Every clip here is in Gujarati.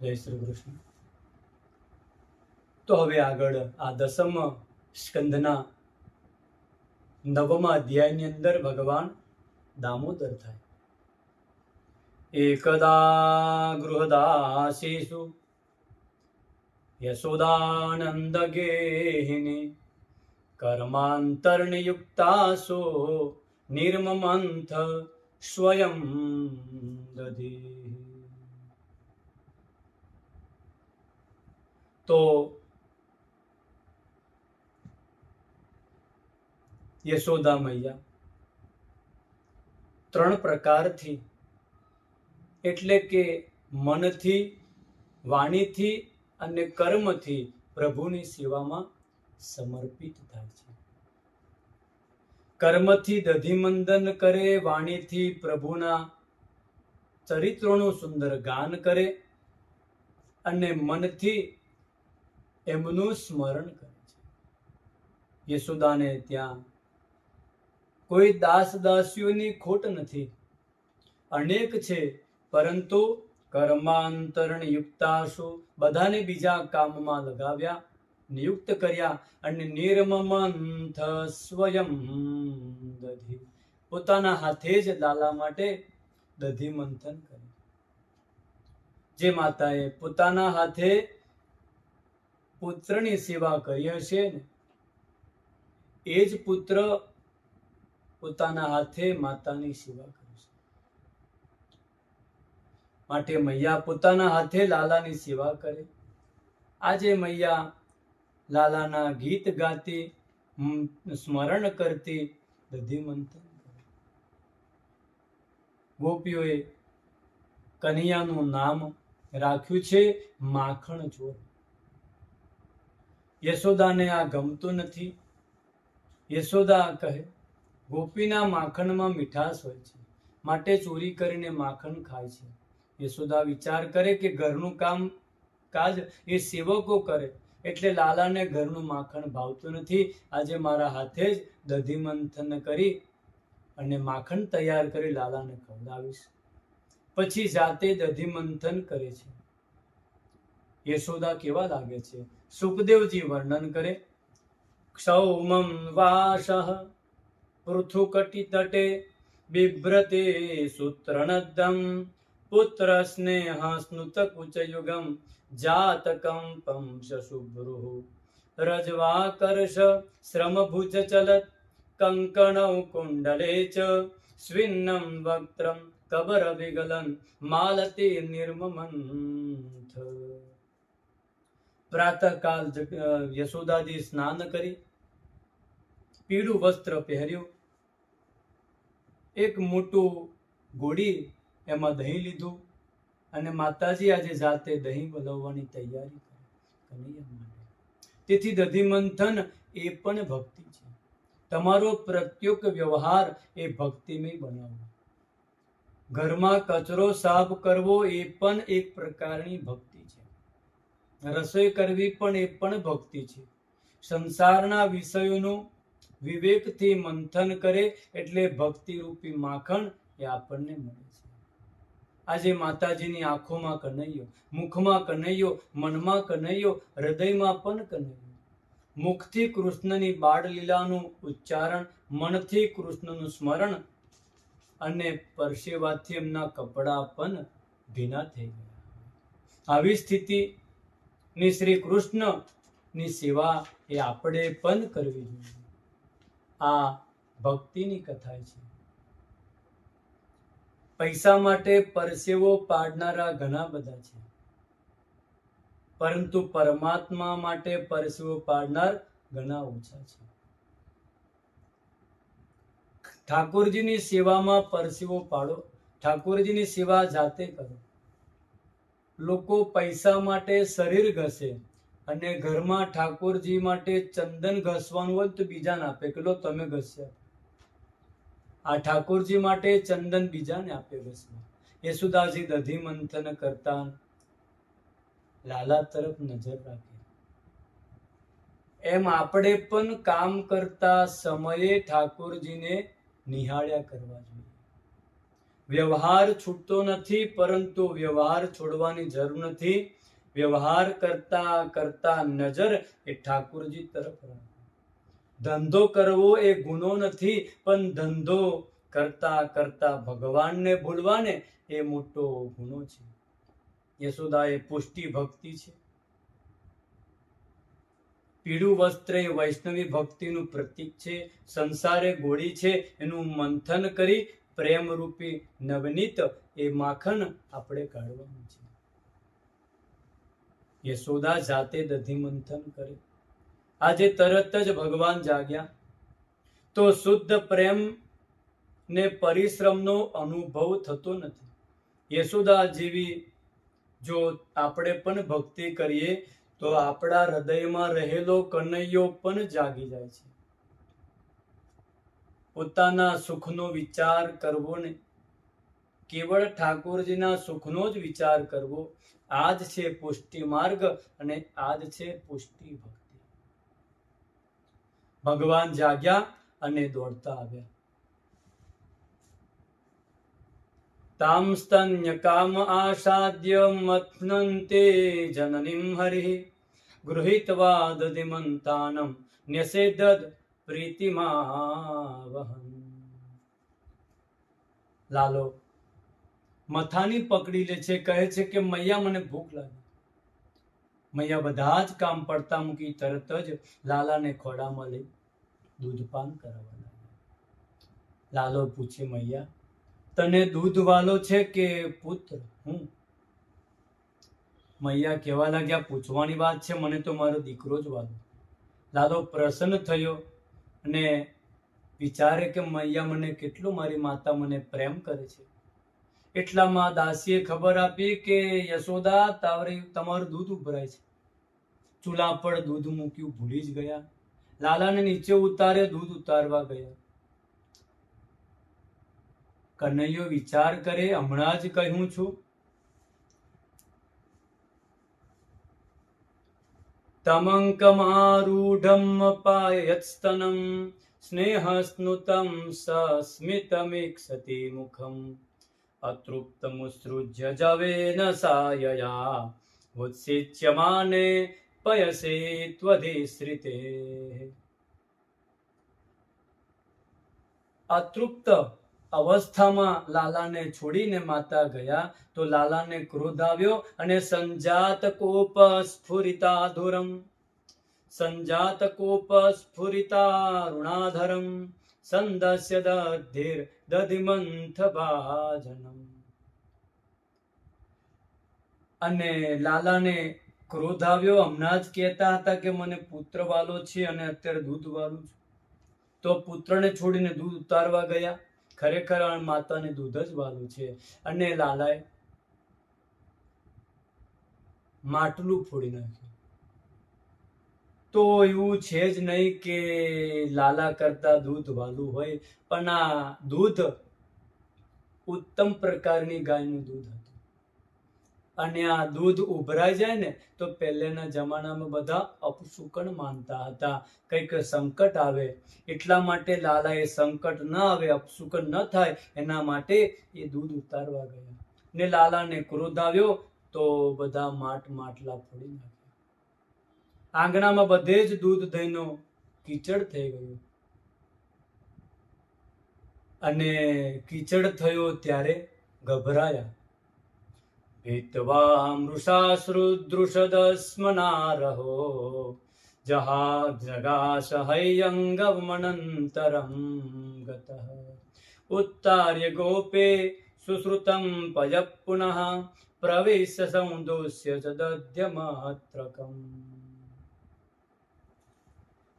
જય શ્રી કૃષ્ણ. તો હવે આગળ આ દસમ સ્કંદના નવમા અધ્યાયની અંદર ભગવાન દામોદર થાય. એકદા ગૃહદાસીસુ યશોદાનંદ ગેહિની કર્માંતરનિયુક્તાસો નિર્મમંથ સ્વયં દધી તો યશોદા મૈયા ત્રણ પ્રકારથી એટલે કે મનથી, વાણીથી અને કર્મથી પ્રભુની સેવામાં સમર્પિત થાય છે. કર્મથી દધિમંદન કરે, વાણીથી પ્રભુના ચરિત્રોનું સુંદર ગાન કરે અને મનથી એમનું સ્મરણ કરે છે. યશોદાને ત્યાં કોઈ દાસ દાસીઓની ખોટ નથી. અનેક છે, પરંતુ કર્માંતરણ યુક્તાશો બધાને બીજા કામમાં લગાવ્યા, નિયુક્ત કર્યા અને નિર્મમંથ સ્વયં દધી. પોતાના હાથે જ લાલા માટે દધી મંથન કર્યું. જે માતાએ પોતાના હાથે પુત્રની સેવા કરીએ છીએ ને? એ જ પુત્ર પોતાના હાથે માતાની સેવા કરે છે. માટે મૈયા પોતાના હાથે લાલાની સેવા કરે. આજે મૈયા લાલાના ગીત ગાતી સ્મરણ કરતી, દધી મંથન ગોપીઓએ કનૈયાનું નામ રાખ્યું છે માખણ ચોર. યશોદાને આ ગમતું નથી. યશોદા કહે, ગોપીના માખણમાં મીઠાશ હોય છે, માટે ચોરી કરીને માખણ ખાય છે. યશોદા વિચાર કરે કે ઘરનું કામ કાજ એ સેવકો કરે, એટલે લાલાને ઘરનું માખણ ભાવતું નથી. આજે મારા હાથે જ દધી મંથન કરી અને માખણ તૈયાર કરી લાલાને ખવડાવીશ. પછી જાતે દધી મંથન કરે છે. યશોદા કેવા લાગે છે? सुखदेवजी वर्णन करे। क्षौमं वाशः पृथुकटितटे बिभ्रते सूत्रणद्धं पुत्रस्नेहास्नुतकुचयुगं जातकम्पं शशुभ्रुः रज्वाकर्ष श्रमभुजचलत् कङ्कणौ कुण्डले च स्विन्नं वक्त्रं कबरविगलन् मालते निर्ममन्थ। પ્રાતઃકાલ યશોદાજી સ્નાન કરી, પીળું વસ્ત્ર પહેર્યું, એક મોટું ઘોડી એમાં દહીં લીધું અને માતાજી આજે જાતે દહીં વલવવાની તૈયારી કરી તેથી દધી મંથન એ પણ ભક્તિ છે. તમારો પ્રત્યુક વ્યવહાર એ ભક્તિમય બનાવો. ઘરમાં કચરો સાફ કરવો એ પણ એક પ્રકારની ભક્તિ રસોઈ કરવી પણ એ પણ ભક્તિ છે. સંસારના વિષયોનું વિવેકથી મંથન કરે એટલે ભક્તિરૂપી માખણ એ આપણને મળે છે. આજે માતાજીની આંખોમાં કનૈયો, મુખમાં કનૈયો, મનમાં કનૈયો, હૃદયમાં પણ કનૈયો. મુખથી કૃષ્ણની બાળલીલાનું ઉચ્ચારણ, મનથી કૃષ્ણનું સ્મરણ અને પરસેવાથી એમના કપડા પણ ભીના થઈ ગયા. આવી સ્થિતિ ની શ્રી કૃષ્ણની સેવા એ આપણે પણ કરવી જોઈએ. આ ભક્તિની કથા છે. પૈસા માટે પરસેવો પાડનારા ઘણા બધા છે. પરંતુ પરમાત્મા માટે પરસેવો પાડનાર ઘણા ઓછા છે. ઠાકોરજીની સેવામાં પરસેવો પાડો, ઠાકોરજીની સેવા જાતે કરો. લોકો પૈસા માટે શરીર ઘસે અને ઘરમાં ઠાકોરજી માટે ચંદન ઘસવાનું હોય તો બીજાને આપે કે લો તમે ઘસ્યા. આ ઠાકોરજી માટે ચંદન બીજાને આપે ઘસવા. યશુદાસજી દધી મંથન કરતા લાલા તરફ નજર રાખે. એમ આપણે પણ કામ કરતા સમયે ઠાકોરજીને નિહાળ્યા કરવા જોઈએ. વ્યવહાર છૂટતો નથી, પરંતુ વ્યવહાર છોડવાની જરૂર નથી. વ્યવહાર કરતા કરતા નજર એ ઠાકુરજી તરફ ધંધો કરવો એ ગુનો નથી, પણ ધંધો કરતા કરતા ભગવાનને ભૂલવાને એ મોટો ગુનો છે. યશોદા એ પુષ્ટિ ભક્તિ છે. પીળું વસ્ત્ર એ વૈષ્ણવી ભક્તિનું પ્રતીક છે. સંસારે ગોળી છે, એનું મંથન કરી પ્રેમરૂપી નવનીત એ માખણ આપણે કાઢવાનું છે. યશોદા જાતે દધી મંથન કરે. આજે તરત જ ભગવાન જાગ્યા. તો શુદ્ધ પ્રેમ ને પરિશ્રમનો અનુભવ થતો નથી. યશોદા જેવી જો આપણે પણ ભક્તિ કરીએ તો આપણા હૃદયમાં રહેલો કનૈયો પણ જાગી જાય છે. પોતાના સુખનો વિચાર કરવો ને. કેવળ ઠાકોરજીના સુખનો જ વિચાર કરવો. આ જ છે પુષ્ટિ માર્ગ અને આ જ છે પુષ્ટિ ભક્તિ. ભગવાન જાગ્યા અને દોડતા આવ્યા. તામ આસાદ્ય મથ્નન્તે જનનીમ હરિ. ગૃહીત્વા દધિમંતાનમ ન્યસેદદ પ્રીતિમાવહન. લાલો, મથાની પકડી લે છે, કહે છે કે મૈયા, મને ભૂખ લાગી. મૈયા બધા જ કામ પડતા મૂકી તરત જ લાલાને ખોડામાં લઈ દૂધપાન કરાવવા લાગ્યા. લાલો પૂછે મૈયા, તને દૂધ વાલો છે કે પુત્ર? હું? મૈયા કહેવા લાગ્યા, પૂછવાની વાત છે, મને તો મારો દીકરો જ વાલો. લાલો પ્રસન્ન થયો અને વિચારે કે મૈયા મને કેટલું મારી માતા મને પ્રેમ કરે છે. એટલામાં દાસીએ ખબર આપી કે, યશોદા તાવરી તમારું દૂધ ઉભરાય છે. ચૂલા પર દૂધ મૂક્યું, ભૂલી જ ગયા. લાલાને નીચે ઉતારે દૂધ ઉતારવા ગયા. કનૈયો વિચાર કરે, હમણાં જ કહ્યું છું मङ्कमारूढम् अपायत्स्तनम् स्नेहस्नुतं सस्मितमिक्षति मुखम्। अतृप्तमुत्सृज्य जवेन सायया उत्सिच्यमाने पयसे त्वधिश्रिते अतृप्त અવસ્થામાં લાલાને છોડીને માતા ગયા તો લાલાને ક્રોધ આવ્યો અને સંજાત કોપ સ્ફુરિતાધુરમ સંજાત કોપ સ્ફુરિતારુણાધરમ સંદસ્ય દધિર દધિમંથ ભાજનમ. અને લાલાને ક્રોધ આવ્યો. હમણાં જ કહેતા હતા કે મને પુત્ર વાલો છે અને અત્યારે દૂધ વાલું છું. તો પુત્રને છોડીને દૂધ ઉતારવા ગયા. ખરેખર આ માતાને દૂધ જ વાલું છે. અને લાલાએ માટલું ફોડી નાખ્યું. તો એવું છે જ નહીં કે લાલા કરતા દૂધ વાલું હોય, પણ આ દૂધ ઉત્તમ પ્રકારની ગાયનું દૂધ હતું. અને આ દૂધ ઉભરાઈ જાય ને, તો પહેલેના જમાનામાં બધા અપશુકન માનતા હતા. કંઈક સંકટ આવે, એટલા માટે લાલા એ સંકટ ન આવે, અપશુકન ન થાય, એના માટે એ દૂધ ઉતારવા ગયા. ને લાલાને ક્રોધ આવ્યો, તો બધા માટ માટલા ફોડી નાખ્યા. આંગણામાં બધે જ દૂધ દહીંનો કીચડ થઈ ગયું. અને કીચડ થયો ત્યારે ગભરાયા. હિત્વા મૃષાશ્રુદૃષદસ્મનારહો જહા જગાશ गतः। उत्तार्य गोपे ગોપે સુશ્રુતમ પય પુનઃ संदोष्य च દધ્યમત્રકમ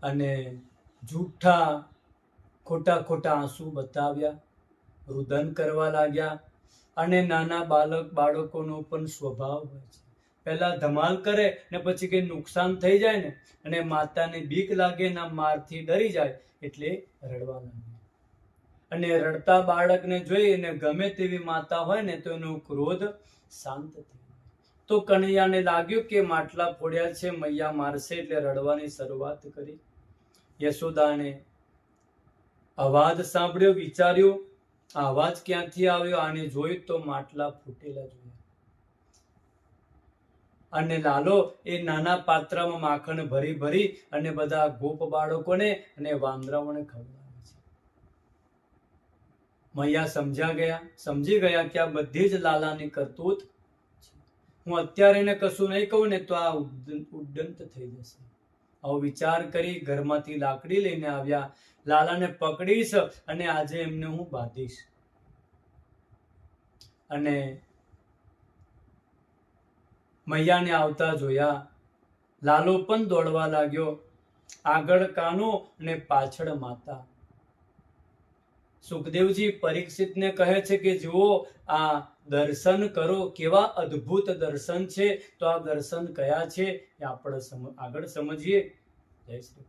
અને જૂઠા ખોટા ખોટા આંસુ બતાવ્યા, રુદન કરવા લાગ્યા અને નાના બાળક બાળકોનો પણ સ્વભાવ હોય છે. પહેલાં ધમાલ કરે ને પછી કંઈ નુકસાન થઈ જાય ને, અને માતાને બીક લાગે ના મારથી ડરી જાય, એટલે રડવા લાગે. અને રડતા બાળકને જોઈ અને ગમે તેવી માતા હોય ને, તો એનો ક્રોધ શાંત થઈ તો કનૈયાને લાગ્યું કે માટલા ફોડ્યા છે, મૈયા મારશે એટલે રડવાની શરૂઆત કરી. યશોદાને અવાજ સાંભળ્યો, વિચાર્યું આ અવાજ ક્યાંથી આવ્યો? આને જોયું તો માટલા ફૂટેલા જોયા અને લાલો, એ નાના પાત્રમાં માખણ ભરી ભરી અને બધા ગોપ બાળકોને અને વાંદરાઓને ખવડાવે છે. મૈયા સમજ્યા ગયા? સમજી ગયા કે આ બધી જ લાલાની કરતૂત હું અત્યારે એને કશું નહીં કહું ને તો આ ઉદ્દંત થઈ જશે. આવો વિચાર કરી ઘરમાંથી લાકડી લઈને આવ્યા. લાલાને પકડીશ અને આજે એમને હું બાંધીશ. અને મૈયાને આવતા જોયા. લાલો પણ દોડવા લાગ્યો. આગળ કાનો અને પાછળ માતા. સુખદેવજી પરીક્ષિતને કહે છે કે, જુઓ, આ દર્શન કરો, કેવા અદ્ભુત દર્શન છે. તો આ દર્શન કયા છે એ આપણે આગળ સમજીએ. જય શ્રી